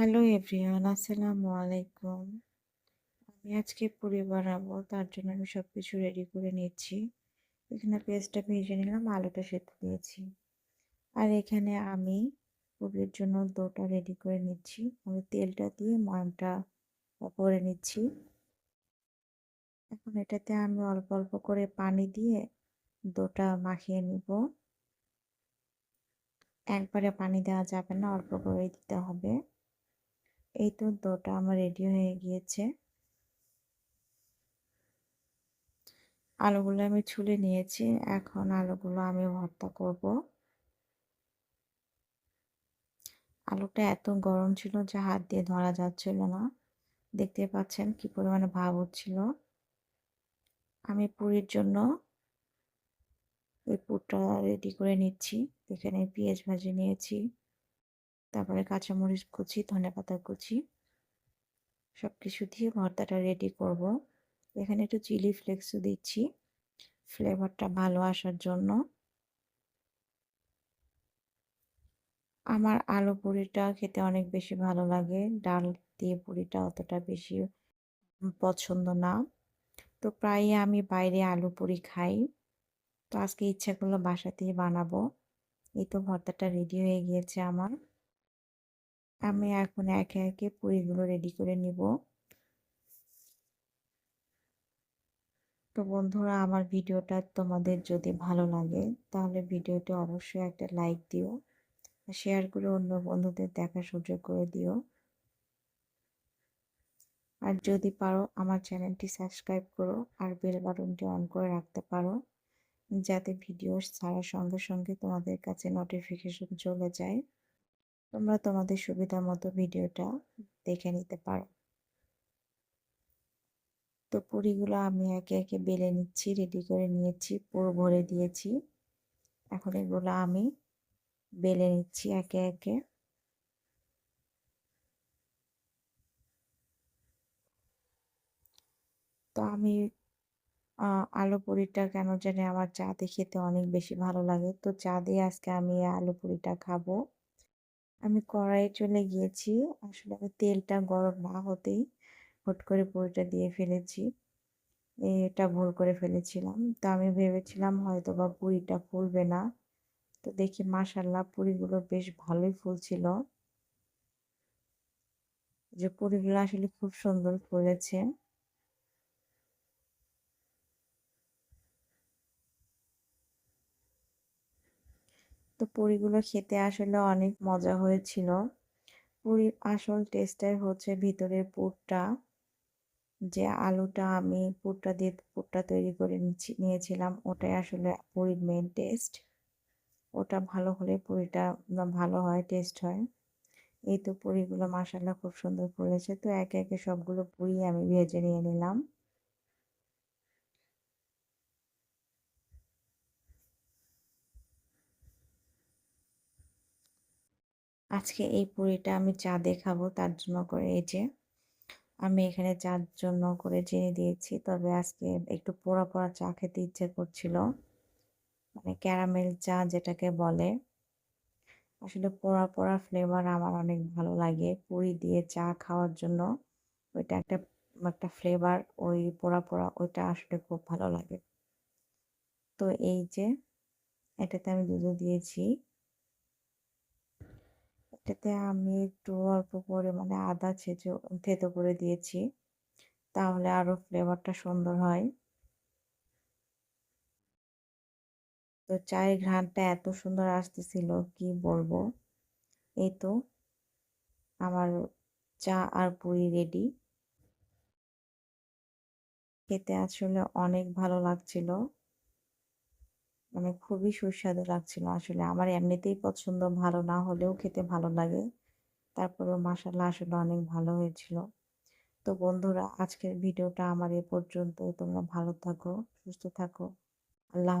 Hello everyone, আসসালামু আলাইকুম। আমি আজকে পুরি বানাবো, তার জন্য আমি সব কিছু রেডি করে নিচ্ছি। এখানে পেঁয়াজটা ভেজে নিলাম, আলুটা সেদ্ধ দিয়েছি। আর এখানে আমি পুরির জন্য দোটা রেডি করে নিচ্ছি। আমি তেলটা দিয়ে ময়মটা করে নিচ্ছি। এখন এটাতে আমি অল্প অল্প করে পানি দিয়ে দোটা মাখিয়ে নিব। একবারে পানি দেওয়া যাবে না, অল্প করে দিতে হবে। এই তো দোটা আমার রেডি হয়ে গিয়েছে। আলুগুলো আমি ছুলে নিয়েছি, এখন আলুগুলো আমি ভর্তা করব। আলুটা এত গরম ছিল যে হাত দিয়ে ধরা যাচ্ছিল না। দেখতে পাচ্ছেন কি পরিমাণে ভাব হচ্ছিল আমি পুরীর জন্য এই পুরটা রেডি করে নিচ্ছি। এখানে পেঁয়াজ ভাজি নিয়েছি। তারপরে কাঁচামরিচ কুচি ধনে পাতা কুচি সব কিছু দিয়ে ভর্তাটা রেডি করব। এখানে একটু চিলি ফ্লেক্সও দিচ্ছি। ফ্লেভারটা ভালো আসার জন্য। আমার আলু পুরিটা খেতে অনেক বেশি ভালো লাগে। ডাল দিয়ে পুরিটা অতটা বেশি পছন্দ না। তো প্রায়ই আমি বাইরে আলু পুরি খাই। তো আজকে ইচ্ছা করল বাসাতেই বানাবো। এই তো ভর্তাটা রেডি হয়ে গিয়েছে আমার। আমি এখন একে একে পুরিগুলো রেডি করে নিব। তো বন্ধুরা, আমার ভিডিওটা তোমাদের যদি ভালো লাগে, তাহলে ভিডিওটি অবশ্যই একটা লাইক দিও শেয়ার করে অন্য বন্ধুদের দেখার সুযোগ করে দিও। আর যদি পারো, আমার চ্যানেলটি সাবস্ক্রাইব করো আর বেল বাটনটি অন করে রাখতে পারো, যাতে ভিডিও ছাড়ার সঙ্গে সঙ্গে তোমাদের কাছে নোটিফিকেশন চলে যায়। তোমরা তোমাদের সুবিধা মতো ভিডিওটা দেখে নিতে পারো। তো পুরিগুলো আমি একে একে বেলে নিচ্ছি রেডি করে নিয়েছি, পুরো ভরে দিয়েছি। এখন এগুলো আমি বেলে নিচ্ছি একে একে। তো আমি আলু পুরিটা কেন জানি আমার চা দিয়ে খেতে অনেক বেশি ভালো লাগে। তো চা দিয়ে আজকে আমি আলু পুরিটা খাব। আমি কড়াইয়ে চলে গিয়েছি। আসলে আমি তেলটা গরম না হতেই হুট করে পুরিটা দিয়ে ফেলেছি। এটা ভুল করে ফেলেছিলাম। তো আমি ভেবেছিলাম হয়তো বা পুরিটা ফুলবে না। তো দেখি মাসাল্লাহ পুরিগুলো বেশ ভালোই ফুলছিল। যে পুরিগুলো আসলে খুব সুন্দর ফুলেছে। তো পুরিগুলো খেতে আসলে অনেক মজা হয়েছিল। পুরীর আসল টেস্টটাই হচ্ছে ভিতরের পুরটা। যে আলুটা আমি পুরটা দিয়ে পুরটা তৈরি করে নিয়েছিলাম, ওটাই আসলে পুরীর মেন টেস্ট ওটা ভালো হলে পুরিটা ভালো হয় টেস্ট হয়। এই তো পুরিগুলো মাসাল্লাহ খুব সুন্দর করেছে তো একে একে সবগুলো পুরি আমি ভেজে নিয়ে নিলাম। আজকে এই পুরিটা আমি চা দিয়ে তার জন্য করে এই যে আমি এখানে চার জন্য করে চিনি দিয়েছি। তবে আজকে একটু পোড়া পোড়া চা খেতে ইচ্ছে করছিল। মানে ক্যারামেল চা যেটাকে বলে। আসলে পোড়া পোড়া ফ্লেভার আমার অনেক ভালো লাগে। পুরি দিয়ে চা খাওয়ার জন্য ওইটা একটা একটা ফ্লেভার ওই পোড়া পোড়া ওইটা আসলে খুব ভালো লাগে। তো এই যে এটাতে আমি দুধ দিয়েছি। এটাতে আমি একটু অল্প পরিমাণে আদা ছেঁচে, থেতো করে দিয়েছি। তাহলে আরও ফ্লেভারটা সুন্দর হয়। তো চায়ের ঘ্রাণটা এত সুন্দর আসতেছিল, কি বলব? এই তো, আমার চা আর পুরি রেডি খেতে আসলে অনেক ভালো লাগছিল। মানে খুবই সুস্বাদু লাগছিল আসলে। আমার এমনিতেই পছন্দ ভালো না হলেও খেতে ভালো লাগে। তারপরেও মাসাল্লাহ আসলে অনেক ভালো হয়েছিল। তো বন্ধুরা, আজকের ভিডিওটা আমার এ পর্যন্ত। তোমরা ভালো থাকো, সুস্থ থাকো। আল্লাহ